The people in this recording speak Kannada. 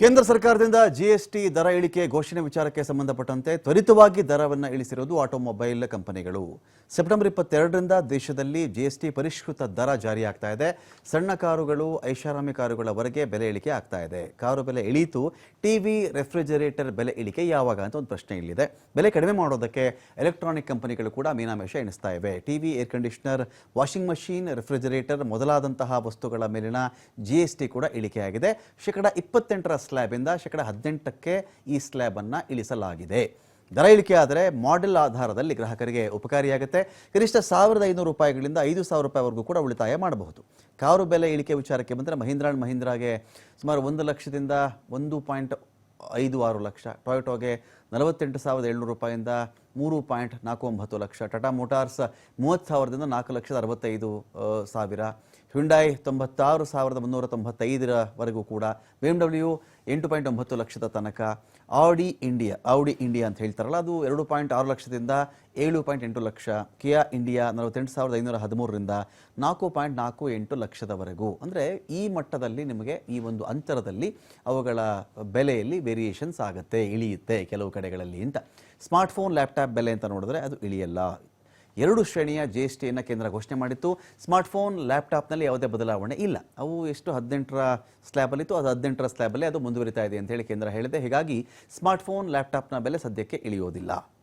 ಕೇಂದ್ರ ಸರ್ಕಾರದಿಂದ ಜಿಎಸ್ಟಿ ದರ ಇಳಿಕೆ ಘೋಷಣೆ ವಿಚಾರಕ್ಕೆ ಸಂಬಂಧಪಟ್ಟಂತೆ ತ್ವರಿತವಾಗಿ ದರವನ್ನು ಇಳಿಸಿರುವುದು ಆಟೋಮೊಬೈಲ್ ಕಂಪನಿಗಳು. ಸೆಪ್ಟೆಂಬರ್ ಇಪ್ಪತ್ತೆರಡರಿಂದ ದೇಶದಲ್ಲಿ ಜಿಎಸ್ಟಿ ಪರಿಷ್ಕೃತ ದರ ಜಾರಿಯಾಗ್ತಾ ಇದೆ. ಸಣ್ಣ ಕಾರುಗಳು, ಐಷಾರಾಮಿ ಕಾರುಗಳವರೆಗೆ ಬೆಲೆ ಇಳಿಕೆ ಆಗ್ತಾ ಇದೆ. ಕಾರು ಬೆಲೆ ಇಳಿಯಿತು ಟಿವಿ ರೆಫ್ರಿಜರೇಟರ್ ಬೆಲೆ ಇಳಿಕೆ ಯಾವಾಗ ಅಂತ ಒಂದು ಪ್ರಶ್ನೆ ಇಲ್ಲಿದೆ. ಬೆಲೆ ಕಡಿಮೆ ಮಾಡೋದಕ್ಕೆ ಎಲೆಕ್ಟ್ರಾನಿಕ್ ಕಂಪನಿಗಳು ಕೂಡ ಮೀನಾಮೇಷ ಎಣಿಸ್ತಾ ಇವೆ. TV air conditioner, washing machine, refrigerator ಮೊದಲಾದಂತಹ ವಸ್ತುಗಳ ಮೇಲಿನ ಜಿಎಸ್ಟಿ ಕೂಡ ಇಳಿಕೆಯಾಗಿದೆ. ಶೇಕಡ ಇಪ್ಪತ್ತೆಂಟರ ಸ್ಲ್ಯಾಬಿಂದ ಶೇಕಡ ಹದಿನೆಂಟಕ್ಕೆ ಈ ಸ್ಲ್ಯಾಬನ್ನು ಇಳಿಸಲಾಗಿದೆ. ದರ ಇಳಿಕೆ ಆದರೆ ಮಾಡೆಲ್ ಆಧಾರದಲ್ಲಿ ಗ್ರಾಹಕರಿಗೆ ಉಪಕಾರಿಯಾಗುತ್ತೆ. ಕನಿಷ್ಠ ಸಾವಿರದ ಐನೂರು ರೂಪಾಯಿಗಳಿಂದ ಐದು ಸಾವಿರ ರೂಪಾಯಿವರೆಗೂ ಕೂಡ ಉಳಿತಾಯ ಮಾಡಬಹುದು. ಕಾರು ಬೆಲೆ ಇಳಿಕೆ ವಿಚಾರಕ್ಕೆ ಬಂದರೆ ಮಹೀಂದ್ರ ಅಂಡ್ ಮಹೀಂದ್ರಾಗೆ ಸುಮಾರು ಒಂದು ಲಕ್ಷದಿಂದ ಒಂದು ಪಾಯಿಂಟ್ ಐದು ಆರು ಲಕ್ಷ. ಟೊಯೋಟೋಗೆ ನಲವತ್ತೆಂಟು ಸಾವಿರದ ಏಳ್ನೂರು ರೂಪಾಯಿಂದ ಮೂರು ಪಾಯಿಂಟ್ ನಾಲ್ಕು ಒಂಬತ್ತು ಲಕ್ಷ. ಟಾಟಾ ಮೋಟಾರ್ಸ್ ಮೂವತ್ತು ಸಾವಿರದಿಂದ ನಾಲ್ಕು ಲಕ್ಷದ ಅರವತ್ತೈದು ಸಾವಿರ. ಹ್ಯುಂಡಾಯ್ ತೊಂಬತ್ತಾರು ಸಾವಿರದ ಮುನ್ನೂರ ತೊಂಬತ್ತೈದರವರೆಗೂ ಕೂಡ ಬಿ ಎಂ ಡಬ್ಲ್ಯೂ ಎಂಟು ಪಾಯಿಂಟ್ ಒಂಬತ್ತು ಲಕ್ಷದ ತನಕ. ಆಡಿ ಇಂಡಿಯಾ ಆಡಿ ಇಂಡಿಯಾ ಅಂತ ಹೇಳ್ತಾರಲ್ಲ, ಅದು ಎರಡು ಪಾಯಿಂಟ್ ಆರು ಲಕ್ಷದಿಂದ ಏಳು ಪಾಯಿಂಟ್ ಎಂಟು ಲಕ್ಷ. ಕಿಯಾ ಇಂಡಿಯಾ ನಲವತ್ತೆಂಟು ಸಾವಿರದ ಐನೂರ ಹದಿಮೂರರಿಂದ ನಾಲ್ಕು ಪಾಯಿಂಟ್ ನಾಲ್ಕು ಎಂಟು ಲಕ್ಷದವರೆಗೂ. ಅಂದರೆ ಈ ಮಟ್ಟದಲ್ಲಿ ನಿಮಗೆ ಈ ಒಂದು ಅಂತರದಲ್ಲಿ ಅವುಗಳ ಬೆಲೆಯಲ್ಲಿ ವೇರಿಯೇಷನ್ಸ್ ಆಗುತ್ತೆ, ಇಳಿಯುತ್ತೆ ಕೆಲವು ಕಡೆಗಳಲ್ಲಿ ಅಂತ. ಸ್ಮಾರ್ಟ್ಫೋನ್, ಲ್ಯಾಪ್ಟಾಪ್ ಬೆಲೆ ಅಂತ ನೋಡಿದ್ರೆ ಅದು ಇಳಿಯಲ್ಲ. ಎರಡು ಶ್ರೇಣಿಯ ಜಿ ಎಸ್ ಟಿಯನ್ನು ಕೇಂದ್ರ ಘೋಷಣೆ ಮಾಡಿತ್ತು. ಸ್ಮಾರ್ಟ್ಫೋನ್, ಲ್ಯಾಪ್ಟಾಪ್ನಲ್ಲಿ ಯಾವುದೇ ಬದಲಾವಣೆ ಇಲ್ಲ. ಅವು ಎಷ್ಟು ಹದಿನೆಂಟರ ಸ್ಲ್ಯಾಬಲ್ಲಿತ್ತು, ಅದು ಹದಿನೆಂಟರ ಸ್ಲ್ಯಾಬಲ್ಲಿ ಅದು ಮುಂದುವರಿತಾ ಇದೆ ಅಂತ ಹೇಳಿ ಕೇಂದ್ರ ಹೇಳಿದೆ. ಹೀಗಾಗಿ ಸ್ಮಾರ್ಟ್ಫೋನ್, ಲ್ಯಾಪ್ಟಾಪ್ನ ಬೆಲೆ ಸದ್ಯಕ್ಕೆ ಇಳಿಯೋದಿಲ್ಲ.